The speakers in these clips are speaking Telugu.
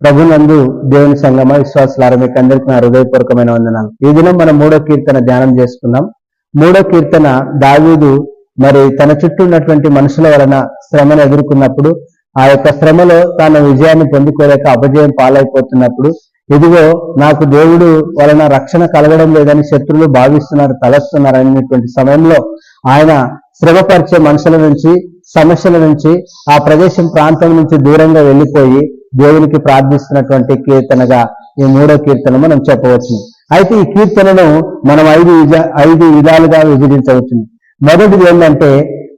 ప్రభునందు దేవుని సంగమ విశ్వాసులారా మీకు అందరికీ నా హృదయపూర్వకమైన వందనాలు. ఈ దినం మనం మూడో కీర్తన ధ్యానం చేసుకున్నాం మూడో కీర్తన దావీదు మరి తన చుట్టూ ఉన్నటువంటి మనుషుల వలన శ్రమను ఎదుర్కొన్నప్పుడు ఆ యొక్క శ్రమలో తాను విజయాన్ని పొందుకోలేక అపజయం పాలైపోతున్నప్పుడు ఇదిగో నాకు దేవుడు వలన రక్షణ కలగడం లేదని శత్రులు భావిస్తున్నారు తలస్తున్నారు అనేటువంటి సమయంలో ఆయన శ్రమపరిచే మనుషుల నుంచి సమస్యల నుంచి ఆ ప్రదేశం ప్రాంతం నుంచి దూరంగా వెళ్ళిపోయి దేవునికి ప్రార్థిస్తున్నటువంటి కీర్తనగా ఈ మూడో కీర్తన మనం చెప్పవచ్చు అయితే ఈ కీర్తనను మనం ఐదు ఐదు విధాలుగా విభజించవచ్చు మొదటిది ఏంటంటే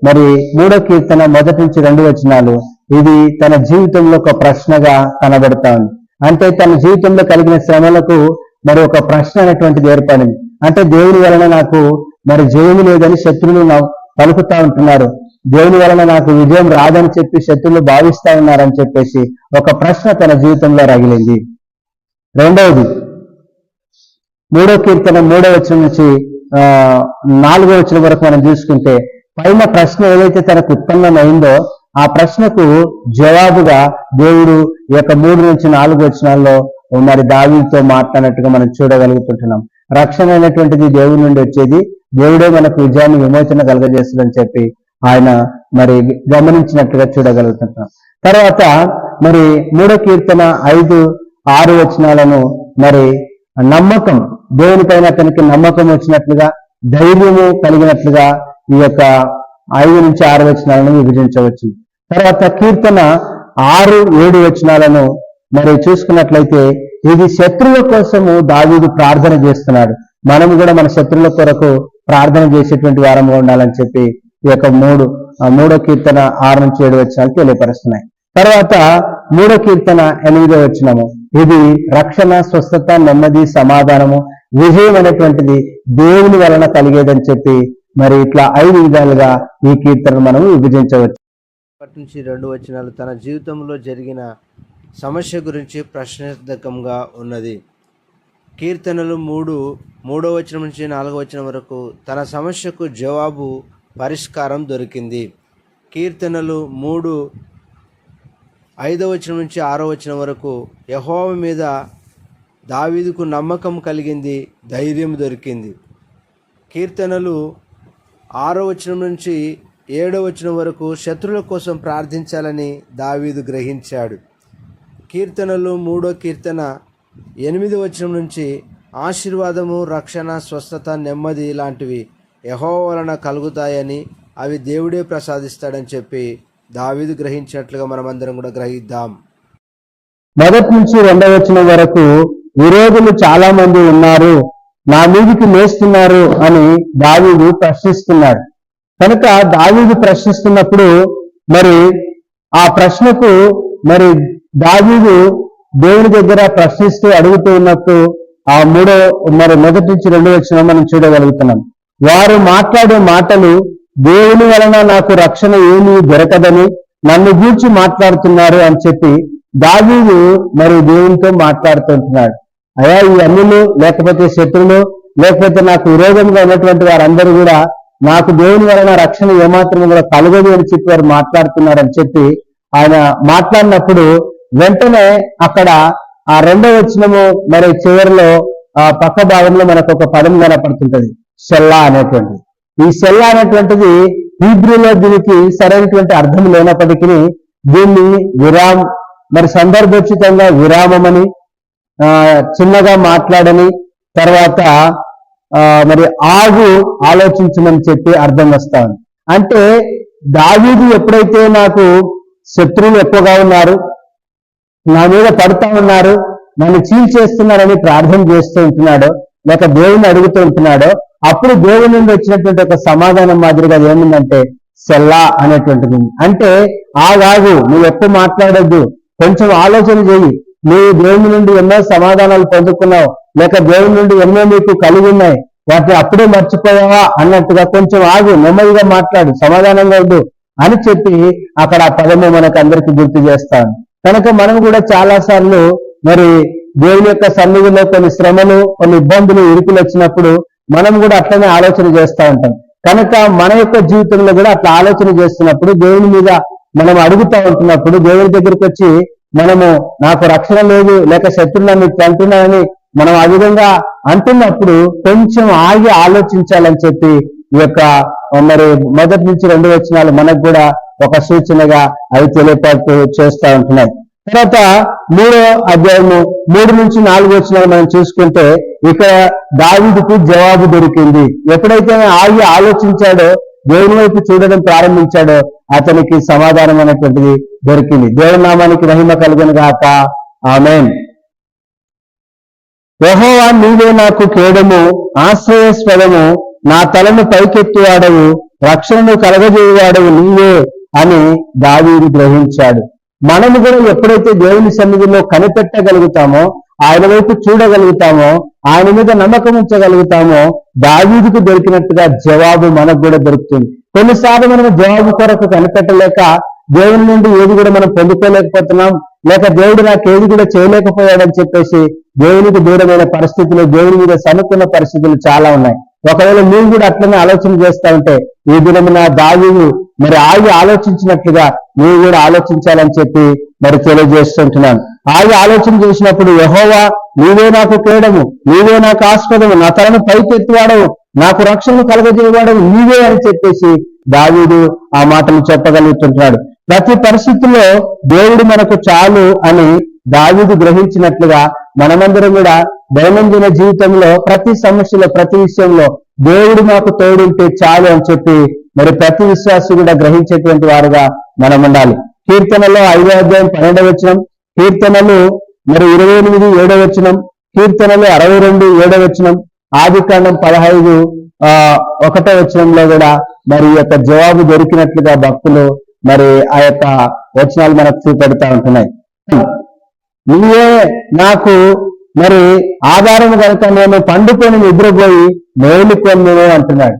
మరి మూడో కీర్తన మొదటి నుంచి రెండు వచనాలు. ఇది తన జీవితంలో ఒక ప్రశ్నగా కనబడతా ఉంది అంటే తన జీవితంలో కలిగిన శ్రమలకు మరి ఒక ప్రశ్న అనేటువంటిది ఏర్పడింది. అంటే దేవుని వలన నాకు మరి జయము లేదని శత్రువులు పలుకుతా ఉంటున్నారు. దేవుని వలన నాకు విజయం రాదని చెప్పి శత్రులు భావిస్తా ఉన్నారని చెప్పేసి ఒక ప్రశ్న తన జీవితంలో రగిలింది. రెండవది మూడో కీర్తన మూడో వచనం నుంచి ఆ నాలుగో వచ్చిన వరకు మనం చూసుకుంటే పైన ప్రశ్న ఏదైతే తనకు ఉత్పన్నమైందో ఆ ప్రశ్నకు జవాబుగా దేవుడు ఈ యొక్క మూడు నుంచి నాలుగు వచనాల్లో మరి దావీతో మాట్లాడినట్టుగా మనం చూడగలుగుతుంటున్నాం. రక్షణ అనేటువంటిది దేవుడి నుండి వచ్చేది. దేవుడే మనకు విజయాన్ని విమోచన కలగజేస్తుందని చెప్పి ఆయన మరి గమనించినట్టుగా చూడగలుగుతున్నాం తర్వాత మరి మూడో కీర్తన ఐదు ఆరు వచనాలను మరి నమ్మకం దేవునిపైన అతనికి నమ్మకం వచ్చినట్లుగా ధైర్యము కలిగినట్లుగా ఈ యొక్క ఐదు నుంచి ఆరు వచనాలను విభజించవచ్చు. తర్వాత కీర్తన ఆరు ఏడు వచనాలను మరి చూసుకున్నట్లయితే ఇది శత్రువుల కోసము దావీదు ప్రార్థన చేస్తున్నాడు. మనం కూడా మన శత్రువుల కొరకు ప్రార్థన చేసేటువంటి వారంగా ఉండాలని చెప్పి ఈ యొక్క మూడు ఆ మూడో కీర్తన ఆరు నుంచి ఏడు వచనాలు తెలియపరుస్తున్నాయి. తర్వాత మూడో కీర్తన ఎనిమిదో వచనము. ఇది రక్షణ స్వస్థత నెమ్మది సమాధానము విజయం అనేటువంటిది దేవుని వలన కలిగేదని చెప్పి మరి ఇట్లా ఐదు విధాలుగా ఈ కీర్తనను మనం విభజించవచ్చు. ఒకటి నుంచి రెండు వచనాలు తన జీవితంలో జరిగిన సమస్య గురించి ప్రశ్నార్థకంగా ఉన్నది. కీర్తనలు మూడు మూడో వచనం నుంచి నాలుగో వచనం వరకు తన సమస్యకు జవాబు పరిష్కారం దొరికింది. కీర్తనలు మూడు ఐదో వచనం నుంచి ఆరో వచనం వరకు యహోవ మీద దావీదుకు నమ్మకం కలిగింది ధైర్యం దొరికింది. కీర్తనలు ఆరో వచనం నుంచి ఏడో వచనం వరకు శత్రువుల కోసం ప్రార్థించాలని దావీదు గ్రహించాడు. కీర్తనలు మూడో కీర్తన ఎనిమిది వచనం నుంచి ఆశీర్వాదము రక్షణ స్వస్థత నెమ్మది లాంటివి యహో వలన కలుగుతాయని అవి దేవుడే ప్రసాదిస్తాడని చెప్పి దావీదు గ్రహించినట్లుగా మనమందరం కూడా గ్రహిద్దాం. మొదటి నుంచి రెండవ వచనం వరకు విరోధులు చాలా మంది ఉన్నారు నా మీదికి లేస్తున్నారు అని దావీదు ప్రశ్నిస్తున్నాడు. కనుక దావీదు ప్రశ్నిస్తున్నప్పుడు మరి ఆ ప్రశ్నకు మరి దావీదు దేవుని దగ్గర ప్రశ్నిస్తూ అడుగుతూ ఉన్నట్టు ఆ మూడో మరి మొదటి నుంచి రెండు వచ్చిన మనం చూడగలుగుతున్నాం. వారు మాట్లాడే మాటలు దేవుని వలన నాకు రక్షణ ఏమీ దొరకదని నన్ను గూర్చి మాట్లాడుతున్నారు అని చెప్పి దావీదు మరి దేవునితో మాట్లాడుతుంటున్నాడు. అయా ఈ అన్నులు లేకపోతే శత్రులు లేకపోతే నాకు విరోధంగా ఉన్నటువంటి వారందరూ కూడా నాకు దేవుని వలన రక్షణ ఏమాత్రం కూడా కలగదు అని చెప్పి వారు మాట్లాడుతున్నారని చెప్పి ఆయన మాట్లాడినప్పుడు వెంటనే అక్కడ ఆ రెండవ వచనము మరి చివరిలో ఆ పక్క భాగంలో మనకు ఒక పదం కనపడుతుంటది. సెల్లా అనేటువంటిది. ఈ సెల్లా అనేటువంటిది హీబ్రూలో దీనికి సరైనటువంటి అర్థం లేనప్పటికీ దీన్ని విరామ్ మరి సందర్భోచితంగా విరామమని ఆ చిన్నగా మాట్లాడని తర్వాత ఆ మరి ఆగు ఆలోచించమని చెప్పి అర్థం వస్తాను. అంటే దావీదు ఎప్పుడైతే నాకు శత్రువులు ఎక్కువగా ఉన్నారు నా మీద పడుతూ ఉన్నారు నన్ను చీల్చేస్తున్నారని ప్రార్థన చేస్తూ ఉంటున్నాడో లేక దేవుని అడుగుతూ ఉంటున్నాడో అప్పుడు దేవుని నుండి వచ్చినటువంటి ఒక సమాధానం మాదిరిగా ఏమిందంటే ఏముందంటే సెల్లా అనేటువంటిది అంటే ఆగాగు నువ్వు ఎప్పుడు మాట్లాడొద్దు. కొంచెం ఆలోచన చేయి నువ్వు దేవుని నుండి ఎన్నో సమాధానాలు పొందుకున్నావు. లేక దేవుని నుండి ఎన్నో నీకు కలిగి ఉన్నాయి. వాటిని అప్పుడే మర్చిపోయావా అన్నట్టుగా కొంచెం ఆగు నెమ్మదిగా మాట్లాడు సమాధానంగా ఉండు అని చెప్పి అక్కడ ఆ పదము మనకు అందరికి గుర్తు చేస్తాను. కనుక మనం కూడా చాలా సార్లు మరి దేవుని యొక్క సన్నిధిలో కొన్ని శ్రమలు కొన్ని ఇబ్బందులు ఇరుకులు వచ్చినప్పుడు మనం కూడా అట్లనే ఆలోచన చేస్తూ ఉంటాం. కనుక మన యొక్క జీవితంలో కూడా అట్లా ఆలోచన చేస్తున్నప్పుడు దేవుని మీద మనం అడుగుతా ఉంటున్నప్పుడు దేవుని దగ్గరికి వచ్చి మనము నాకు రక్షణ లేదు లేక శత్రువు నన్ను అంటున్నానని మనం ఆ విధంగా అంటున్నప్పుడు కొంచెం ఆగి ఆలోచించాలని చెప్పి ఈ యొక్క మరి మొదటి నుంచి రెండు వచ్చినాలు మనకు కూడా ఒక సూచనగా అవి తెలియపడుతూ చేస్తూ ఉంటున్నాయి. తర్వాత మూడో అధ్యాయము మూడు నుంచి నాలుగు వచ్చిన మనం చూసుకుంటే ఇక్కడ దావీదుకు జవాబు దొరికింది. ఎప్పుడైతే ఆగి ఆలోచించాడో దేవుని వైపు చూడడం ప్రారంభించాడో అతనికి సమాధానం అనేటువంటిది దొరికింది. దేవుని నామానికి మహిమ కలుగును గాక. ఆమెన్. యహోవా నీవే నాకు కేడము ఆశ్రయస్పదము నా తలను పైకెత్తివాడవు రక్షణను కలగజేయవాడవు నీవే అని దావీదు గ్రహించాడు. మనము కూడా ఎప్పుడైతే దేవుని సన్నిధిలో కనిపెట్టగలుగుతామో ఆయన వైపు చూడగలుగుతామో ఆయన మీద నమ్మకం ఉంచగలుగుతామో దావీదుకు దొరికినట్టుగా జవాబు మనకు కూడా దొరుకుతుంది. కొన్నిసార్లు మనం జవాబు కొరకు కనిపెట్టలేక దేవుని నుండి ఏది కూడా మనం పొందుకోలేకపోతున్నాం లేక దేవుడు నాకు ఏది కూడా చేయలేకపోయాడని చెప్పేసి దేవునికి దూరమైన పరిస్థితులు దేవుని మీద సనుకున్న పరిస్థితులు చాలా ఉన్నాయి. ఒకవేళ మీరు కూడా అట్లనే ఆలోచన చేస్తా ఉంటే ఈ దినమున దావీదు మరి ఆగి ఆలోచించినట్లుగా నువ్వు కూడా ఆలోచించాలని చెప్పి మరి తెలియజేస్తుంటున్నాను. ఆగి ఆలోచన చేసినప్పుడు యహోవా నీవే నాకు కేడము నీవే నాకు ఆస్పదము నా తలను పైకెత్తివాడవు నాకు రక్షణ కలగజేయవాడవు నీవే అని చెప్పేసి దావీదు ఆ మాటలు చెప్పగలుగుతుంటున్నాడు. ప్రతి పరిస్థితుల్లో దేవుడు మనకు చాలు అని దావీదు గ్రహించినట్లుగా మనమందరం కూడా దైనందిన జీవితంలో ప్రతి సమస్యలో ప్రతి విషయంలో దేవుడు మాకు తోడుంటే చాలు అని చెప్పి మరి ప్రతి విశ్వాసి కూడా గ్రహించేటువంటి వారుగా మనం ఉండాలి కీర్తనలో ఐదో అధ్యాయం పన్నెండవ వచనం కీర్తనలు మరి ఇరవై ఎనిమిది ఏడవ వచనం కీర్తనలు అరవై రెండు ఏడవ వచనం ఆదికాండం పదహైదు ఆ ఒకటో వచనంలో కూడా మరి ఈ యొక్క జవాబు దొరికినట్లుగా భక్తులు మరి ఆ యొక్క వచనాలు మనకు చూపెడతా ఉంటున్నాయి. నీవే నాకు మరి ఆధారం కనుక నేను పండుకొని నిద్రపోయి మేలుకొని అంటున్నాడు.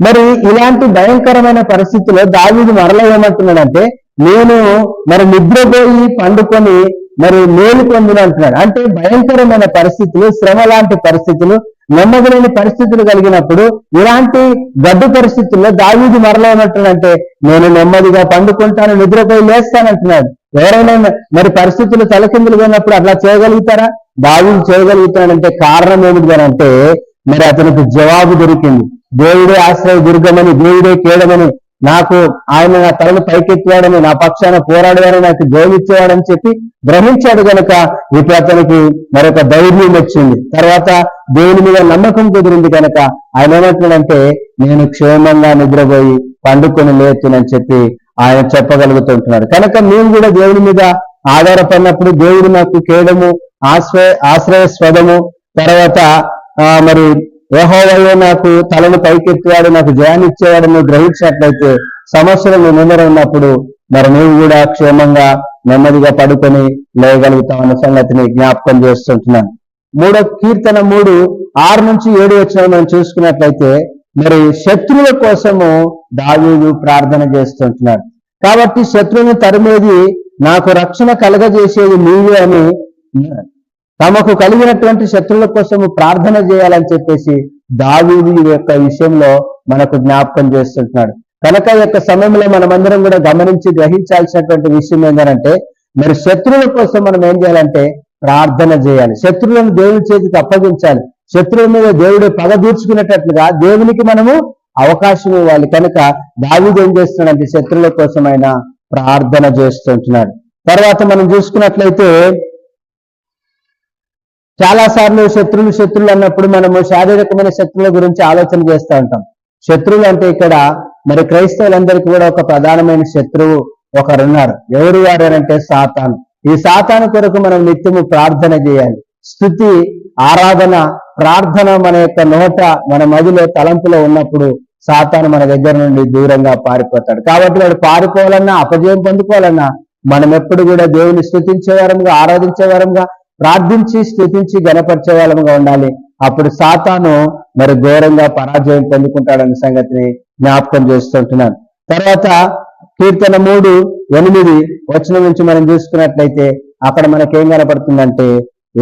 మరి ఇలాంటి భయంకరమైన పరిస్థితిలో దావీదు మరల ఏమంటున్నాడంటే నేను మరి నిద్రపోయి పండుకొని మరి మేలు పొందిన అంటున్నాడు. అంటే భయంకరమైన పరిస్థితులు శ్రమ లాంటి పరిస్థితులు నెమ్మదిలేని పరిస్థితులు కలిగినప్పుడు ఇలాంటి గడ్డు పరిస్థితుల్లో దావీది మరల ఏమంటున్నాడంటే నేను నెమ్మదిగా పండుకుంటాను నిద్రపోయి లేస్తానంటున్నాడు ఎవరైనా మరి పరిస్థితులు తలకిందులు పోయినప్పుడు అట్లా చేయగలుగుతారా? దావీది చేయగలుగుతాడంటే కారణం ఏమిటి అంటే మరి అతనికి జవాబు దొరికింది. దేవుడే ఆశ్రయ దుర్గమని దేవుడే కేడమని నాకు ఆయన నా తలను పైకెత్తాడని నా పక్షాన పోరాడేవాడని నాకు జోగిచ్చేవాడని చెప్పి గ్రహించాడు కనుక ఇప్పుడు అతనికి మరొక ధైర్యం వచ్చింది. తర్వాత దేవుని మీద నమ్మకం కుదిరింది కనుక ఆయన ఏమంటున్నాడంటే నేను క్షేమంగా నిద్రపోయి పండుకొని లేతునని చెప్పి ఆయన చెప్పగలుగుతుంటున్నాడు కనుక మేము కూడా దేవుని మీద ఆధారపడినప్పుడు దేవుడు నాకు కేడము ఆశ్రయ ఆశ్రయ స్వదము తర్వాత ఆ, మరి యెహోవాయే నాకు తలను పైకెత్తివాడు నాకు జయాన్ని ఇచ్చేవాడు నువ్వు గ్రహించినట్లయితే సమస్యలు నీ ముందర ఉన్నప్పుడు మరి నువ్వు కూడా క్షేమంగా నెమ్మదిగా పడుకొని లేయగలుగుతావు అన్న సంగతిని జ్ఞాపకం చేస్తుంటున్నాను. మూడో కీర్తన మూడు ఆరు నుంచి ఏడు వచ్చిన మనం చూసుకున్నట్లయితే మరి శత్రువుల కోసము దావీదు ప్రార్థన చేస్తుంటున్నాడు. కాబట్టి శత్రువుని తరిమేది నాకు రక్షణ కలగజేసేది నీవే అని తమకు కలిగినటువంటి శత్రువుల కోసము ప్రార్థన చేయాలని చెప్పేసి దావీదు యొక్క విషయంలో మనకు జ్ఞాపకం చేస్తుంటున్నాడు. కనుక ఈ యొక్క సమయంలో మనమందరం కూడా గమనించి గ్రహించాల్సినటువంటి విషయం ఏంటంటే మరి శత్రువుల కోసం మనం ఏం చేయాలంటే ప్రార్థన చేయాలి. శత్రువులను దేవుని చేతికి అప్పగించాలి. శత్రువుల మీద దేవుడు పగ తీర్చుకునేటట్లుగా దేవునికి మనము అవకాశం ఇవ్వాలి. కనుక దావీదు ఏం చేస్తున్నాడంటే శత్రువుల కోసం ఆయన ప్రార్థన చేస్తుంటున్నాడు. తర్వాత మనం చూసుకున్నట్లయితే చాలా సార్లు శత్రులు శత్రులు అన్నప్పుడు మనము శారీరకమైన శత్రువుల గురించి ఆలోచన చేస్తూ ఉంటాం. శత్రువులు అంటే ఇక్కడ మరి క్రైస్తవులందరికీ కూడా ఒక ప్రధానమైన శత్రువు ఒకరున్నారు. ఎవరు వారు అంటే సాతాను. ఈ సాతాను కొరకు మనం నిత్యము ప్రార్థన చేయాలి. స్థుతి ఆరాధన ప్రార్థన మన యొక్క నోట మన మదిలో తలంపులో ఉన్నప్పుడు సాతాను మన దగ్గర నుండి దూరంగా పారిపోతాడు. కాబట్టి వాడు పారిపోవాలన్నా అపజయం పొందుకోవాలన్నా మనం ఎప్పుడు కూడా దేవుని స్థుతించేవారంగా వారంగా ఆరాధించే వారంగా ప్రార్థించి స్థుతించి గణపరిచే వాళ్ళముగా ఉండాలి. అప్పుడు సాతాను మరి ఘోరంగా పరాజయం పొందుకుంటాడన్న సంగతిని జ్ఞాపకం చేస్తుంటున్నాను తర్వాత కీర్తన మూడు ఎనిమిది వచనం నుంచి మనం చూసుకున్నట్లయితే అక్కడ మనకేం కనపడుతుందంటే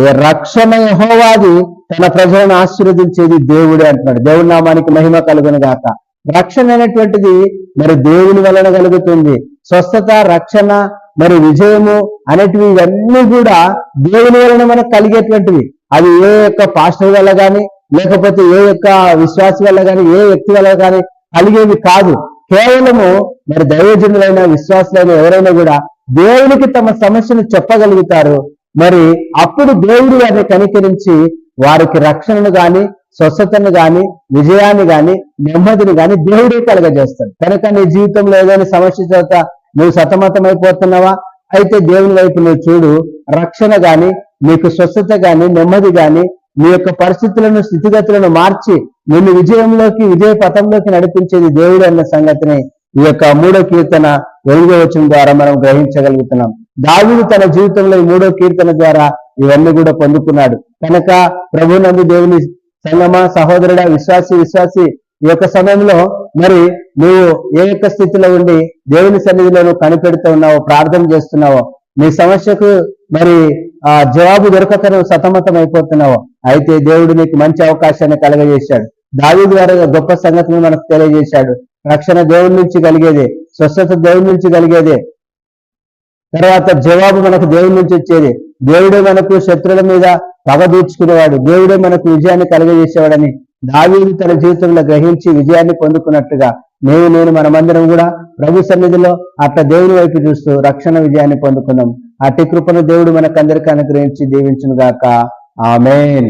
ఏ రక్షణ యహోవాది తన ప్రజలను ఆశీర్వదించేది దేవుడే అంటున్నాడు. దేవుడి నామానికి మహిమ కలుగును గాక. రక్షణ అనేటువంటిది మరి దేవుని వలన కలుగుతుంది. స్వస్థత రక్షణ మరి విజయము అనేటివి ఇవన్నీ కూడా దేవుని వలన మనకు కలిగేటువంటివి. అది ఏ యొక్క పాస్టర్ వల్ల కానీ లేకపోతే ఏ యొక్క విశ్వాసి వల్ల కానీ ఏ వ్యక్తి వల్ల కానీ కలిగేవి కాదు. కేవలము మరి దైవజనులైన విశ్వాసులైన ఎవరైనా కూడా దేవునికి తమ సమస్యను చెప్పగలుగుతారు. మరి అప్పుడు దేవుడు వారిని కనికరించి వారికి రక్షణను గాని స్వస్థతను గాని విజయాన్ని గాని నెమ్మదిని గాని దేవుడే కలగజేస్తాడు. కనుక నీ జీవితంలో ఏదైనా సమస్య చేత నువ్వు సతమతమైపోతున్నావా? అయితే దేవుని వైపు నువ్వు చూడు రక్షణ గాని నీకు స్వస్థత గాని నెమ్మది గాని నీ యొక్క పరిస్థితులను స్థితిగతులను మార్చి నిన్ను విజయంలోకి విజయ పథంలోకి నడిపించేది దేవుడు అన్న సంగతిని ఈ యొక్క మూడో కీర్తన ఎనిమిదో ద్వారా మనం గ్రహించగలుగుతున్నాం. దావుడు తన జీవితంలో ఈ మూడో కీర్తన ద్వారా ఇవన్నీ కూడా పొందుకున్నాడు. కనుక ప్రభునందు దేవుని సంగమ సహోదరుడ విశ్వాసి విశ్వాసి ఈ యొక్క సమయంలో మరి నువ్వు ఏ యొక్క స్థితిలో ఉండి దేవుని సన్నిధిలో నువ్వు కనిపెడుతూ ఉన్నావో ప్రార్థన చేస్తున్నావో నీ సమస్యకు మరి ఆ జవాబు దొరకక నువ్వు సతమతం అయిపోతున్నావో అయితే దేవుడు నీకు మంచి అవకాశాన్ని కలగజేశాడు. దావి ద్వారా గొప్ప సంగతిని మనకు తెలియజేశాడు. రక్షణ దేవుడి నుంచి కలిగేదే స్వస్థత దేవుడి నుంచి కలిగేదే. తర్వాత జవాబు మనకు దేవుడి నుంచి వచ్చేది. దేవుడే మనకు శత్రువుల మీద పగ తీర్చుకునేవాడు దేవుడే మనకు విజయాన్ని కలుగజేసేవాడని దావీదు తన జీవితంలో గ్రహించి విజయాన్ని పొందుకున్నట్టుగా నేను నేను మనమందరం కూడా ప్రభు సన్నిధిలో అట్ట దేవుని వైపు చూస్తూ రక్షణ విజయాన్ని పొందుకుందాం. అట్టి కృపను దేవుడు మనకందరికీ అనుగ్రహించి దీవించును గాక ఆమెన్.